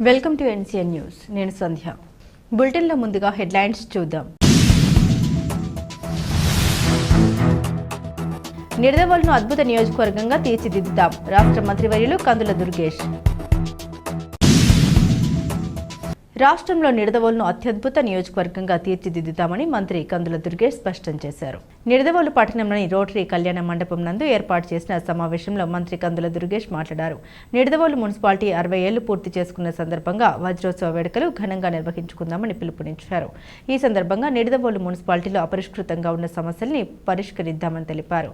Welcome to NCN news. నేను సంధ్య. బులెటిన్లో ముందుగా హెడ్లైన్స్ చూద్దాం. నిడదవోలును అద్భుత నియోజకవర్గంగా తీర్చిదిద్దుతాం. రాష్ట్ర మంత్రివర్యులు కందుల దుర్గేష్. రాష్ట్రంలో నిడదవోలును అత్యద్భుత నియోజకవర్గంగా తీర్చిదిద్దుతామని మంత్రి కందుల దుర్గేష్ స్పష్టం చేశారు. నిడదవోలు పట్టణంలోని రోటరీ కళ్యాణ మండపం నందు ఏర్పాటు చేసిన సమావేశంలో మంత్రి కందుల దుర్గేష్ మాట్లాడారు. నిడదవోలు మున్సిపాలిటీ అరవై ఏళ్ళు పూర్తి చేసుకున్న సందర్భంగా వజ్రోత్సవ వేడుకలు ఘనంగా నిర్వహించుకుందామని పిలుపునిచ్చారు. ఈ సందర్భంగా నిడదవోలు మున్సిపాలిటీలో అపరిష్కృతంగా ఉన్న సమస్యల్ని పరిష్కరిద్దామని తెలిపారు.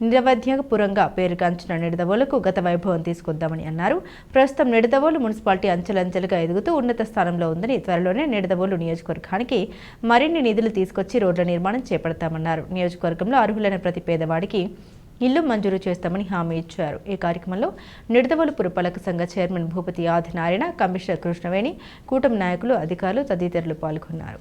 నిరవధ్యపురంగా పేరుగాంచిన నిడదవోలకు గత వైభవం తీసుకొద్దామని అన్నారు. ప్రస్తుతం నిడదవోలు మున్సిపాలిటీ అంచెలంచెలుగా ఎదుగుతూ ఉన్నత స్థానంలో ఉందని త్వరలోనే నిడదవోలు నియోజకవర్గానికి మరిన్ని నిధులు తీసుకొచ్చి రోడ్ల నిర్మాణం చేపడతామన్నారు. నియోజకవర్గంలో అర్హులైన ప్రతి పేదవాడికి ఇల్లు మంజూరు చేస్తామని హామీ ఇచ్చారు. ఈ కార్యక్రమంలో నిడదవోలు పురపాలక సంఘ చైర్మన్ భూపతి ఆదినారాయణ కమిషనర్ కృష్ణవేణి కూటమి నాయకులు అధికారులు తదితరులు పాల్గొన్నారు.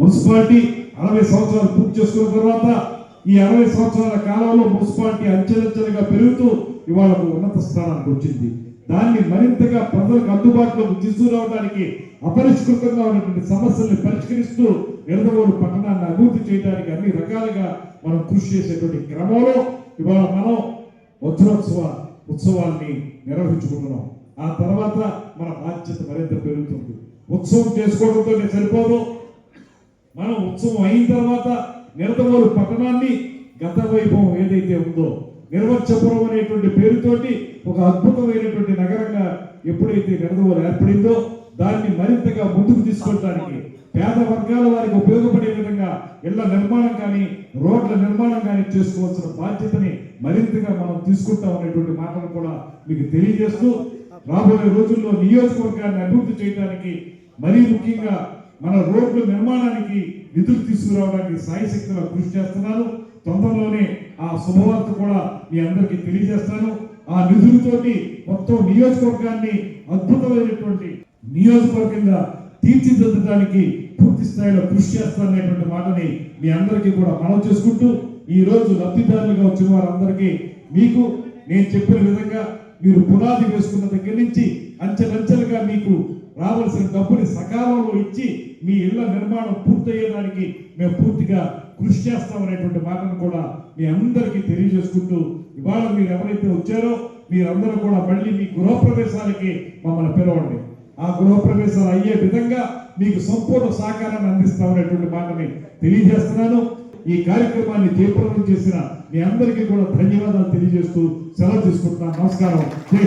మున్సిపాలిటీ అరవై సంవత్సరాలు పూర్తి చేసుకున్న తర్వాత ఈ అరవై సంవత్సరాల కాలంలో మున్సిపాలిటీ అంచెలంచెలుగా పెరుగుతూ ఇవాళ ఉన్నత స్థానానికి వచ్చింది. దాన్ని మరింతగా ప్రజలకు అందుబాటులోకి తీసుకురావడానికి అపరిష్కృతంగా ఉన్నటువంటి సమస్యల్ని పరిష్కరిస్తూ నిడదవోలు పట్టణాన్ని అభివృద్ధి చేయడానికి అన్ని రకాలుగా మనం కృషి చేసేటువంటి క్రమంలో ఇవాళ మనం వజ్రోత్సవ ఉత్సవాల్ని నిర్వహించుకుంటున్నాం. ఆ తర్వాత మన బాధ్యత మరింత పెరుగుతుంది. ఉత్సవం చేసుకోవడంతో సరిపోదు. మనం ఉత్సవం అయిన తర్వాత నిరతమూరు పట్టణాన్ని గత వైభవం ఏదైతే ఉందో నిర్వచ్చపురం అనేటువంటి పేరుతోటి ఒక అద్భుతమైనటువంటి నగరంగా ఎప్పుడైతే నిరదవోలు ఏర్పడిందో దాన్ని మరింతగా ముందుకు తీసుకెళ్ళడానికి పేద వర్గాల వారికి ఉపయోగపడే విధంగా ఇళ్ళ నిర్మాణం కానీ రోడ్ల నిర్మాణం కానీ చేసుకోవాల్సిన బాధ్యతని మరింతగా మనం తీసుకుంటాం అనేటువంటి మాటలు కూడా మీకు తెలియజేస్తూ రాబోయే రోజుల్లో నియోజకవర్గాన్ని అభివృద్ధి చేయడానికి మరీ ముఖ్యంగా మన రోడ్లు నిర్మాణానికి నిధులు తీసుకురావడానికి సాయశక్తిగా కృషి చేస్తున్నాను తొందరలోనే ఆ శుభవార్త కూడా మీ అందరికీ తెలియజేస్తాను. ఆ నిధులతోటి మొత్తం నియోజకవర్గాన్ని అద్భుతమైనటువంటి నియోజకవర్గంగా తీర్చిదిద్దడానికి పూర్తి స్థాయిలో కృషి చేస్తాననేటువంటి మాటని మీ అందరికీ కూడా మనం చేసుకుంటూ ఈ రోజు లబ్ధిదారులుగా వచ్చిన వారందరికీ మీకు నేను చెప్పిన విధంగా మీరు పునాది వేసుకున్న దగ్గర నుంచి రావాల్సిన డబ్బుని సకాలంలో ఇచ్చి మీ ఇళ్ళ నిర్మాణం పూర్తయ్యేదానికి మేము పూర్తిగా కృషి చేస్తామనేటువంటి మాటను కూడా మీ అందరికీ తెలియజేసుకుంటూ ఇవాళ మీరు ఎవరైతే వచ్చారో మీరందరూ కూడా మళ్ళీ మీ గృహప్రవేశాలకి మమ్మల్ని పిలవండి. ఆ గృహప్రవేశాలు అయ్యే విధంగా మీకు సంపూర్ణ సహకారాన్ని అందిస్తామనేటువంటి మాటని తెలియజేస్తున్నాను. ఈ కార్యక్రమాన్ని జయప్రదం చేసిన మీ అందరికీ కూడా ధన్యవాదాలు తెలియజేస్తూ సెలవు తీసుకుంటున్నాను. నమస్కారం. జై